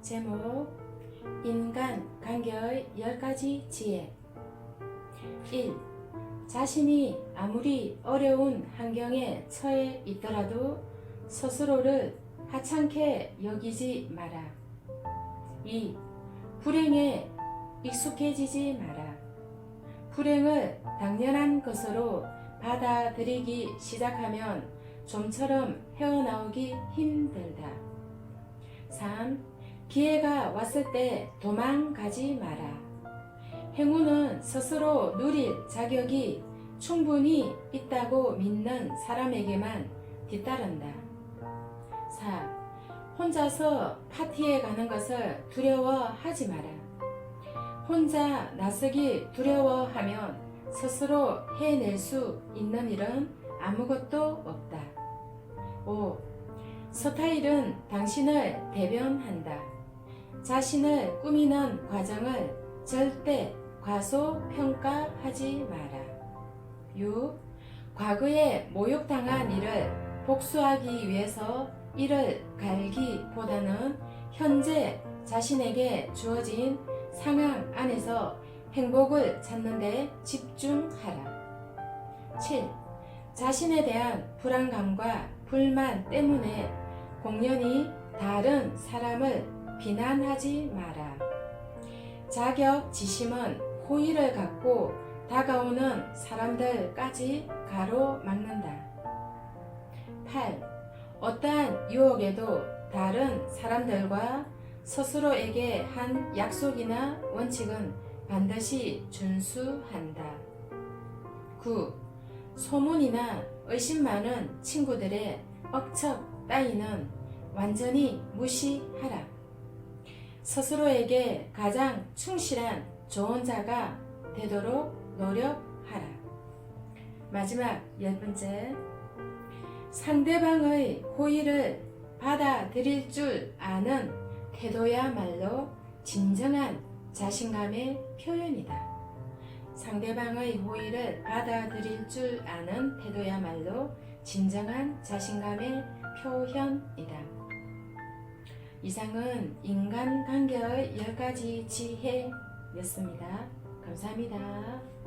제목 인간 관계의 10가지 지혜 1. 자신이 아무리 어려운 환경에 처해 있더라도 스스로를 하찮게 여기지 마라. 2. 불행에 익숙해지지 마라. 불행을 당연한 것으로 받아들이기 시작하면 좀처럼 헤어나오기 힘들다. 3. 기회가 왔을 때 도망가지 마라. 행운은 스스로 누릴 자격이 충분히 있다고 믿는 사람에게만 뒤따른다. 4. 혼자서 파티에 가는 것을 두려워하지 마라. 혼자 나서기 두려워하면 스스로 해낼 수 있는 일은 아무것도 없다. 5. 스타일은 당신을 대변한다. 자신을 꾸미는 과정을 절대 과소평가하지 마라. 6. 과거에 모욕당한 일을 복수하기 위해서 이를 갈기보다는 현재 자신에게 주어진 상황 안에서 행복을 찾는 데 집중하라. 7. 자신에 대한 불안감과 불만 때문에 공연히 다른 사람을 비난하지 마라. 자격 지심은 호의를 갖고 다가오는 사람들까지 가로막는다. 8. 어떠한 유혹에도 다른 사람들과 스스로에게 한 약속이나 원칙은 반드시 준수한다. 9. 소문이나 의심 많은 친구들의 억척 따위는 완전히 무시하라. 스스로에게 가장 충실한 좋은 자가 되도록 노력하라. 마지막 열 번째. 상대방의 호의를 받아들일 줄 아는 태도야말로 진정한 자신감의 표현이다. 상대방의 호의를 받아들일 줄 아는 태도야말로 진정한 자신감의 표현이다. 이상은 인간관계의 10가지 지혜였습니다. 감사합니다.